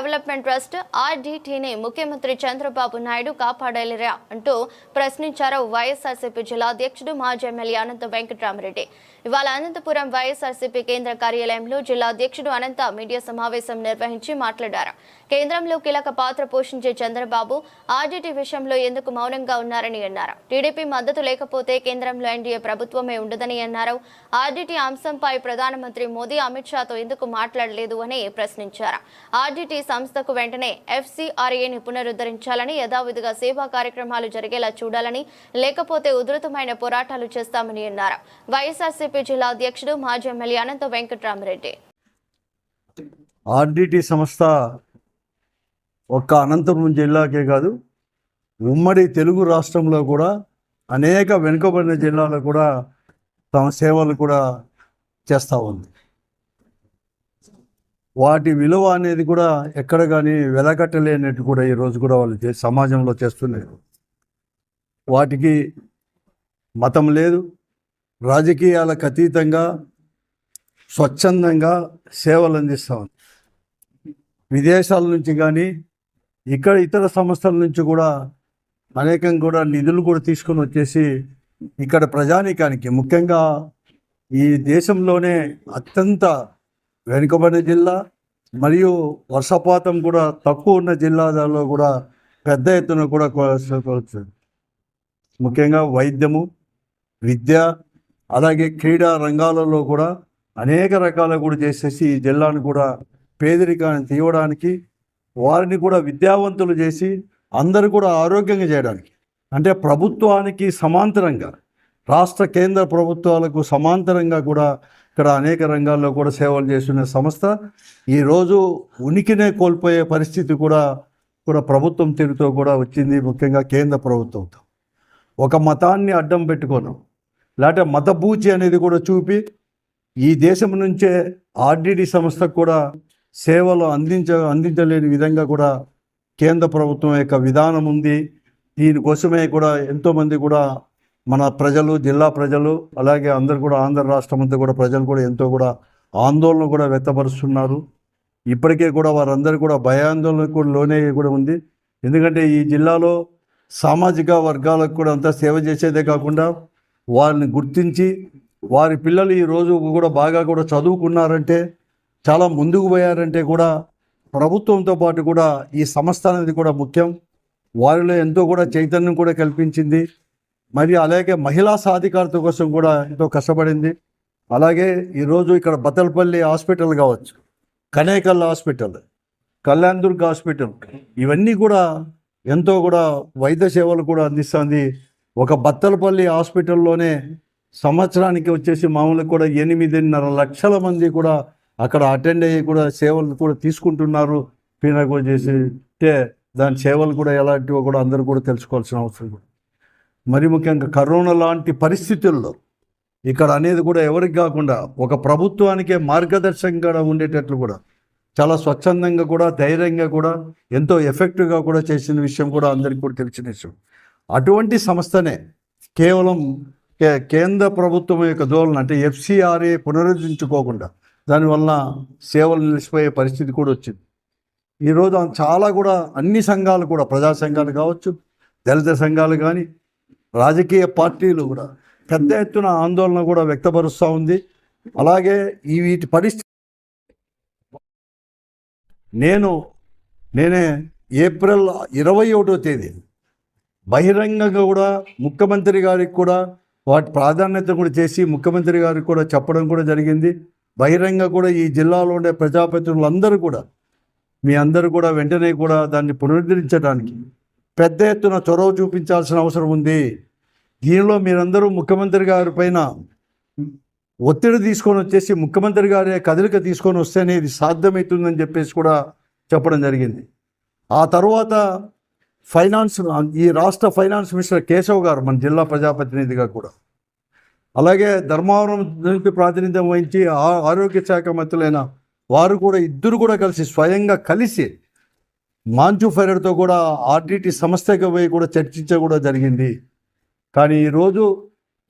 Development trust ఆర్డీటీని ముఖ్యమంత్రి చంద్రబాబు నాయుడు కాపాడలేరా అంటూ ప్రశ్నించారు వైఎస్ఆర్సీపీ జిల్లా అధ్యక్షుడు మాజీ ఎమ్మెల్యే అనంత వెంకటరామరెడ్డి. ఇవాళ అనంతపురం వైఎస్ఆర్సీపీ కేంద్ర కార్యాలయంలో జిల్లా అధ్యక్షుడు అనంత మీడియా సమావేశం నిర్వహించి మాట్లాడారు. కేంద్రంలో కీలక పాత్ర పోషించే చంద్రబాబు ఆర్డీటీ విషయంలో ఎందుకు మౌనంగా ఉన్నారని అన్నారు. టీడీపీ మద్దతు లేకపోతే కేంద్రంలో ఎన్డీఏ ప్రభుత్వమే ఉండదని అన్నారు. ఆర్డీటీ అంశంపై ప్రధానమంత్రి మోదీ అమిత్ షాతో ఎందుకు మాట్లాడలేదు అని ప్రశ్నించారు. ఆర్డీటీ సంస్థకు వెంటనే ఎఫ్సీఆర్ఏని పునరుద్ధరించాలని యథావిధిగా సేవా కార్యక్రమాలు జరిగేలా చూడాలని లేకపోతే ఉధృతమైన పోరాటాలు చేస్తామని అన్నారు. వైఎస్ఆర్సీపీ జిల్లా అధ్యక్షుడు మాజీ ఎమ్మెల్యే అనంత వెంకట్రామరెడ్డి. ఆర్డిటి సంస్థ ఒక్క అనంతపురం జిల్లాకే కాదు ఉమ్మడి తెలుగు రాష్ట్రంలో కూడా అనేక వెనుకబడిన జిల్లాలో కూడా తమ సేవలు కూడా చేస్తూ ఉంది. వాటి విలువ అనేది కూడా ఎక్కడ కానీ వెలకట్టలేనట్టు కూడా ఈరోజు కూడా వాళ్ళు సమాజంలో చేస్తున్నారు. వాటికి మతం లేదు. రాజకీయాలకు అతీతంగా స్వచ్ఛందంగా సేవలు అందిస్తాం విదేశాల నుంచి కానీ ఇక్కడ ఇతర సంస్థల నుంచి కూడా అనేకం కూడా నిధులు కూడా తీసుకొని వచ్చేసి ఇక్కడ ప్రజానీకానికి ముఖ్యంగా ఈ దేశంలోనే అత్యంత వెనుకబడిన జిల్లా మరియు వర్షపాతం కూడా తక్కువ ఉన్న జిల్లాలలో కూడా పెద్ద ఎత్తున కూడా ముఖ్యంగా వైద్యము విద్య అలాగే క్రీడా రంగాలలో కూడా అనేక రకాల కూడా చేసేసి ఈ జిల్లాను కూడా పేదరికాన్ని తీయడానికి వారిని కూడా విద్యావంతులు చేసి అందరూ కూడా ఆరోగ్యంగా చేయడానికి అంటే ప్రభుత్వానికి సమాంతరంగా రాష్ట్ర కేంద్ర ప్రభుత్వాలకు సమాంతరంగా కూడా ఇక్కడ అనేక రంగాల్లో కూడా సేవలు చేస్తున్న సంస్థ. ఈరోజు ఉనికినే కోల్పోయే పరిస్థితి కూడా కూడా ప్రభుత్వం తీరుతో కూడా వచ్చింది ముఖ్యంగా కేంద్ర ప్రభుత్వంతో ఒక మతాన్ని అడ్డం పెట్టుకోను. లేకపోతే మతబూచి అనేది కూడా చూపి ఈ దేశం నుంచే ఆర్డిడి సంస్థకు కూడా సేవలు అందించ అందించలేని విధంగా కూడా కేంద్ర ప్రభుత్వం యొక్క విధానం ఉంది. దీనికోసమే కూడా ఎంతోమంది కూడా మన ప్రజలు జిల్లా ప్రజలు అలాగే అందరు కూడా ఆంధ్ర రాష్ట్రం అంతా కూడా ప్రజలు కూడా ఎంతో కూడా ఆందోళన కూడా వ్యక్తపరుస్తున్నారు. ఇప్పటికే కూడా వారందరూ కూడా భయాందోళనకు కూడా లోనే కూడా ఉంది. ఎందుకంటే ఈ జిల్లాలో సామాజిక వర్గాలకు కూడా అంతా సేవ చేసేదే కాకుండా వారిని గుర్తించి వారి పిల్లలు ఈ రోజు కూడా బాగా కూడా చదువుకున్నారంటే చాలా ముందుకు పోయారంటే కూడా ప్రభుత్వంతో పాటు కూడా ఈ సంస్థ అనేది కూడా ముఖ్యం. వారిలో ఎంతో కూడా చైతన్యం కూడా కల్పించింది. మరి అలాగే మహిళా సాధికారత కోసం కూడా ఎంతో కష్టపడింది. అలాగే ఈరోజు ఇక్కడ బత్తలపల్లి హాస్పిటల్ కావచ్చు Kanekal hospital Kalyandurg hospital ఇవన్నీ కూడా ఎంతో కూడా వైద్య సేవలు కూడా అందిస్తుంది. ఒక బత్తలపల్లి హాస్పిటల్లోనే సంవత్సరానికి వచ్చేసి మామూలుగా కూడా ఎనిమిదిన్నర లక్షల మంది కూడా అక్కడ అటెండ్ అయ్యి కూడా సేవలు కూడా తీసుకుంటున్నారు. పీనాకో చేసి అంటే దాని సేవలు కూడా ఎలాంటివో కూడా అందరూ కూడా తెలుసుకోవాల్సిన అవసరం కూడా మరి ముఖ్యంగా కరోనా లాంటి పరిస్థితుల్లో ఇక్కడ అనేది కూడా ఎవరికి కాకుండా ఒక ప్రభుత్వానికే మార్గదర్శకంగా ఉండేటట్లు కూడా చాలా స్వచ్ఛందంగా కూడా ధైర్యంగా కూడా ఎంతో ఎఫెక్టివ్గా కూడా చేసిన విషయం కూడా అందరికీ కూడా తెలిసిన విషయం. అటువంటి సంస్థనే కేవలం కేంద్ర ప్రభుత్వం యొక్క ధోరణి అంటే ఎఫ్సిఆర్ఏ పునరుద్ధరించుకోకుండా దానివల్ల సేవలు నిలిచిపోయే పరిస్థితి కూడా వచ్చింది. ఈరోజు చాలా కూడా అన్ని సంఘాలు కూడా ప్రజా సంఘాలు కావచ్చు దళిత సంఘాలు కానీ రాజకీయ పార్టీలు కూడా పెద్ద ఎత్తున ఆందోళన కూడా వ్యక్తపరుస్తూ ఉంది. అలాగే ఈ వీటి పరిస్థితి నేను నేనే ఏప్రిల్ ఇరవై ఒకటో తేదీ బహిరంగంగా కూడా ముఖ్యమంత్రి గారికి కూడా వాటి ప్రాధాన్యత కూడా చేసి ముఖ్యమంత్రి గారికి కూడా చెప్పడం కూడా జరిగింది. బహిరంగ కూడా ఈ జిల్లాలో ఉండే ప్రజాప్రతినిధులందరూ కూడా మీ అందరూ కూడా వెంటనే కూడా దాన్ని పునరుద్ధరించడానికి పెద్ద ఎత్తున చొరవ చూపించాల్సిన అవసరం ఉంది. దీనిలో మీరందరూ ముఖ్యమంత్రి గారి పైన ఒత్తిడి తీసుకొని వచ్చేసి ముఖ్యమంత్రి గారి కదలిక తీసుకొని వస్తేనే ఇది సాధ్యమవుతుందని చెప్పేసి కూడా చెప్పడం జరిగింది. ఆ తర్వాత ఫైనాన్స్ ఈ రాష్ట్ర ఫైనాన్స్ మినిస్టర్ కేశవ్ గారు మన జిల్లా ప్రజాప్రతినిధిగా కూడా. అలాగే ధర్మవరం నుంచి ప్రాతినిధ్యం వహించి ఆ- ఆరోగ్య శాఖ మంత్రులైన వారు కూడా ఇద్దరు కూడా కలిసి స్వయంగా కలిసి మాంచు ఫైరర్తో కూడా ఆర్డిటి సంస్థకి పోయి కూడా చర్చించ కూడా జరిగింది. కానీ ఈరోజు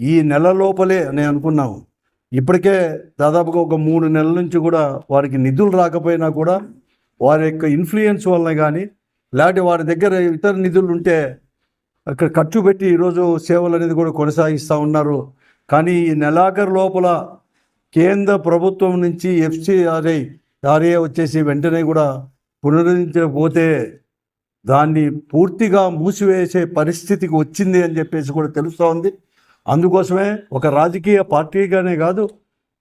ఈ నెల లోపలే నేను అనుకున్నాము. ఇప్పటికే దాదాపుగా ఒక మూడు నెలల నుంచి కూడా వారికి నిధులు రాకపోయినా కూడా వారి యొక్క ఇన్ఫ్లుయెన్స్ వలన కానీ లేకపోతే వారి దగ్గర ఇతర నిధులు ఉంటే అక్కడ ఖర్చు పెట్టి ఈరోజు సేవలు అనేది కూడా కొనసాగిస్తూ ఉన్నారు. కానీ ఈ నెలాఖరు లోపల కేంద్ర ప్రభుత్వం నుంచి ఎఫ్సిఆర్ఐ ఆర్ఏ వచ్చేసి వెంటనే కూడా పునరుద్ధరించకపోతే దాన్ని పూర్తిగా మూసివేసే పరిస్థితికి వచ్చింది అని చెప్పేసి కూడా తెలుస్తూ ఉంది. అందుకోసమే ఒక రాజకీయ పార్టీగానే కాదు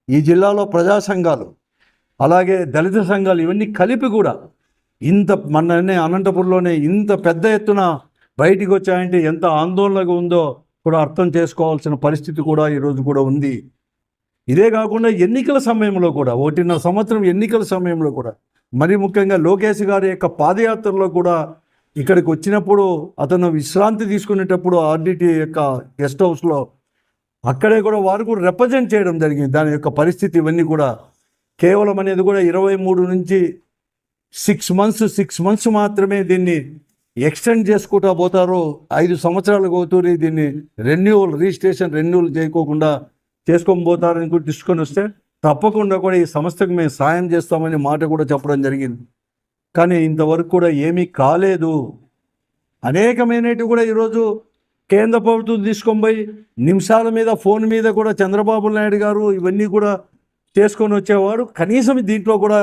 ఈ జిల్లాలో ప్రజా సంఘాలు అలాగే దళిత సంఘాలు ఇవన్నీ కలిపి కూడా ఇంత మననే అనంతపురంలోనే ఇంత పెద్ద ఎత్తున బయటికి వచ్చాయంటే ఎంత ఆందోళనగా ఉందో కూడా అర్థం చేసుకోవాల్సిన పరిస్థితి కూడా ఈరోజు కూడా ఉంది. ఇదే కాకుండా ఎన్నికల సమయంలో కూడా ఒకటిన్నర సంవత్సరం ఎన్నికల సమయంలో కూడా మరి ముఖ్యంగా లోకేష్ గారి యొక్క పాదయాత్రలో కూడా ఇక్కడికి వచ్చినప్పుడు అతను విశ్రాంతి తీసుకునేటప్పుడు ఆర్డిటి యొక్క గెస్ట్ హౌస్లో అక్కడే కూడా వారు కూడా రిప్రజెంట్ చేయడం జరిగింది. దాని యొక్క పరిస్థితి ఇవన్నీ కూడా కేవలం అనేది కూడా ఇరవై మూడు నుంచి సిక్స్ మంత్స్ సిక్స్ మంత్స్ మాత్రమే దీన్ని ఎక్స్టెండ్ చేసుకుంటా పోతారు. ఐదు సంవత్సరాలకు అవుతుంది దీన్ని రెన్యూవల్ రిజిస్ట్రేషన్ రెన్యూవల్ చేయకోకుండా చేసుకొని పోతారని కూడా తీసుకొని వస్తే తప్పకుండా కూడా ఈ సంస్థకు మేము సాయం చేస్తామని మాట కూడా చెప్పడం జరిగింది. కానీ ఇంతవరకు కూడా ఏమీ కాలేదు. అనేకమైనవి కూడా ఈరోజు కేంద్ర ప్రభుత్వం తీసుకొని పోయి నిమిషాల మీద ఫోన్ మీద కూడా చంద్రబాబు నాయుడు గారు ఇవన్నీ కూడా చేసుకొని వచ్చేవారు. కనీసం దీంట్లో కూడా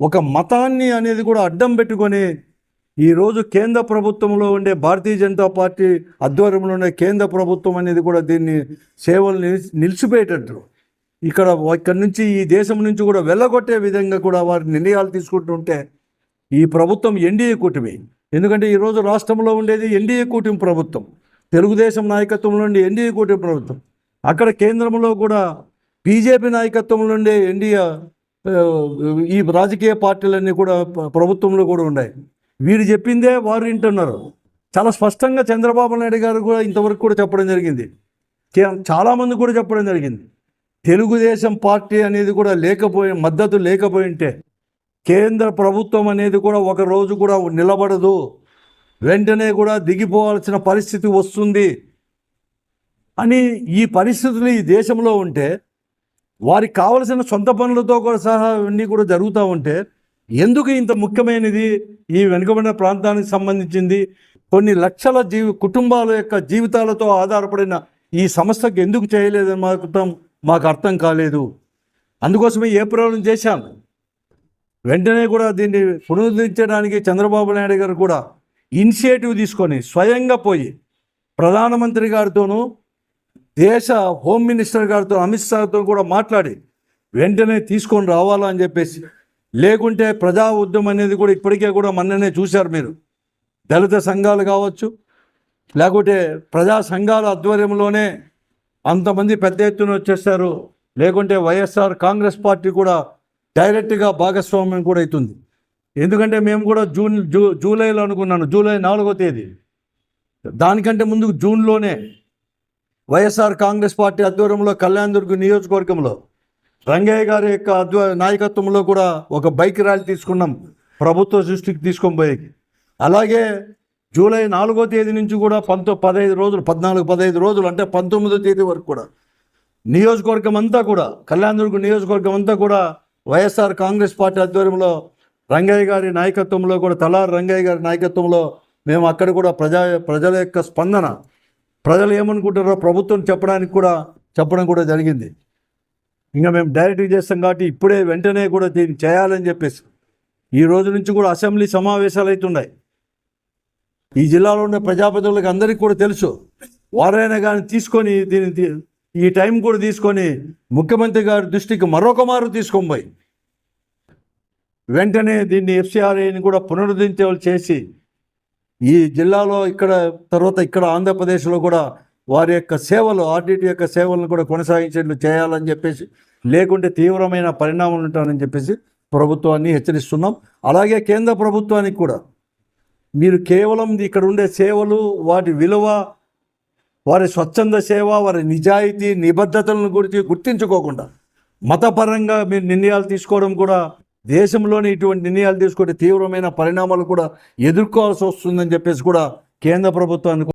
ఒక మతాన్ని అనేది కూడా అడ్డం పెట్టుకొని ఈరోజు కేంద్ర ప్రభుత్వంలో ఉండే భారతీయ జనతా పార్టీ ఆధ్వర్యంలో ఉండే కేంద్ర ప్రభుత్వం అనేది కూడా దీన్ని సేవలు నిలిచిపోయేటట్టు. ఇక్కడ ఇక్కడ నుంచి ఈ దేశం నుంచి కూడా వెళ్ళగొట్టే విధంగా కూడా వారి నిర్ణయాలు తీసుకుంటుంటే ఈ ప్రభుత్వం ఎన్డీఏ కూటమి. ఎందుకంటే ఈరోజు రాష్ట్రంలో ఉండేది ఎన్డీఏ కూటమి ప్రభుత్వం. తెలుగుదేశం నాయకత్వంలో ఉండే ఎన్డీఏ కూటమి ప్రభుత్వం. అక్కడ కేంద్రంలో కూడా బీజేపీ నాయకత్వంలో ఉండే ఎన్డీఏ ఈ రాజకీయ పార్టీలన్నీ కూడా ప్రభుత్వంలో కూడా ఉన్నాయి. వీరు చెప్పిందే వారు వింటున్నారు. చాలా స్పష్టంగా చంద్రబాబు నాయుడు గారు కూడా ఇంతవరకు కూడా చెప్పడం జరిగింది. కే- చాలామంది కూడా చెప్పడం జరిగింది. తెలుగుదేశం పార్టీ అనేది కూడా లేకపోయి మద్దతు లేకపోయి ఉంటే కేంద్ర ప్రభుత్వం అనేది కూడా ఒక రోజు కూడా నిలబడదు. వెంటనే కూడా దిగిపోవాల్సిన పరిస్థితి వస్తుంది. అని ఈ పరిస్థితులు ఈ దేశంలో ఉంటే వారికి కావలసిన సొంత పనులతో కూడా సహా అన్నీ కూడా జరుగుతూ ఉంటే ఎందుకు ఇంత ముఖ్యమైనది ఈ వెనుకబడిన ప్రాంతానికి సంబంధించింది? కొన్ని లక్షల జీవి కుటుంబాల యొక్క జీవితాలతో ఆధారపడిన ఈ సంస్థకు ఎందుకు చేయలేదని మాకుతాం మాకు అర్థం కాలేదు. అందుకోసమే ఏ ప్రయోగం చేశాం? వెంటనే కూడా దీన్ని పునరుద్ధరించడానికి చంద్రబాబు నాయుడు గారు కూడా ఇనిషియేటివ్ తీసుకొని స్వయంగా పోయి ప్రధానమంత్రి గారితోనూ దేశ హోమ్ మినిస్టర్ గారితో అమిత్ షాతో కూడా మాట్లాడి వెంటనే తీసుకొని రావాలా అని చెప్పేసి లేకుంటే ప్రజా ఉద్యమం అనేది కూడా ఇప్పటికే కూడా మొన్ననే చూశారు మీరు. దళిత సంఘాలు కావచ్చు లేకుంటే ప్రజా సంఘాల ఆధ్వర్యంలోనే అంతమంది పెద్ద ఎత్తున వచ్చేస్తారు లేకుంటే వైఎస్ఆర్ కాంగ్రెస్ పార్టీ కూడా డైరెక్ట్గా భాగస్వామ్యం కూడా అవుతుంది. ఎందుకంటే మేము కూడా జూన్ జూ జూలైలో అనుకున్నాను. జూలై నాలుగో తేదీ. దానికంటే ముందు జూన్లోనే వైఎస్ఆర్ కాంగ్రెస్ పార్టీ ఆధ్వర్యంలో కళ్యాణదుర్గ నియోజకవర్గంలో రంగయ్య గారి యొక్క ఆధ్వ నాయకత్వంలో కూడా ఒక బైక్ ర్యాలీ తీసుకున్నాం. ప్రభుత్వ దృష్టికి తీసుకొని పోయి అలాగే జూలై నాలుగో తేదీ నుంచి కూడా పంతొ పదహైదు రోజులు పద్నాలుగు పదహైదు రోజులు అంటే పంతొమ్మిదో తేదీ వరకు కూడా. నియోజకవర్గం అంతా కూడా కళ్యాణదుర్గ నియోజకవర్గం అంతా కూడా వైఎస్ఆర్ కాంగ్రెస్ పార్టీ ఆధ్వర్యంలో రంగయ్య గారి నాయకత్వంలో కూడా తలారి రంగయ్య గారి నాయకత్వంలో మేము అక్కడ కూడా ప్రజా ప్రజల యొక్క స్పందన ప్రజలు ఏమనుకుంటారో ప్రభుత్వం చెప్పడానికి కూడా చెప్పడం కూడా జరిగింది. ఇంకా మేము డైరెక్ట్గా చేస్తాం కాబట్టి ఇప్పుడే వెంటనే కూడా దీన్ని చేయాలని చెప్పేసి. ఈ రోజు నుంచి కూడా అసెంబ్లీ సమావేశాలు అవుతున్నాయి ఈ జిల్లాలో ఉన్న ప్రజాప్రతినిధులకు అందరికీ కూడా తెలుసు. వారైనా కానీ తీసుకొని దీని ఈ టైం కూడా తీసుకొని ముఖ్యమంత్రి గారి దృష్టికి మరొక మారు తీసుకొని పోయి వెంటనే దీన్ని ఎఫ్సిఆర్ఐని కూడా పునరుద్ధరించేవాళ్ళు చేసి ఈ జిల్లాలో ఇక్కడ తర్వాత ఇక్కడ ఆంధ్రప్రదేశ్లో కూడా వారి యొక్క సేవలు ఆర్డిటి యొక్క సేవలను కూడా కొనసాగించేట్లు చేయాలని చెప్పేసి లేకుంటే తీవ్రమైన పరిణామాలు ఉంటాయని చెప్పేసి ప్రభుత్వాన్ని హెచ్చరిస్తున్నాం. అలాగే కేంద్ర ప్రభుత్వానికి కూడా మీరు కేవలం ఇక్కడ ఉండే సేవలు వాటి విలువ వారి స్వచ్ఛంద సేవ వారి నిజాయితీ నిబద్ధతలను గురించి గుర్తించుకోకుండా మతపరంగా మీరు నిర్ణయాలు తీసుకోవడం కూడా దేశంలోని ఇటువంటి నిర్ణయాలు తీసుకుంటే తీవ్రమైన పరిణామాలు కూడా ఎదుర్కోవాల్సి వస్తుందని చెప్పేసి కూడా కేంద్ర ప్రభుత్వానికి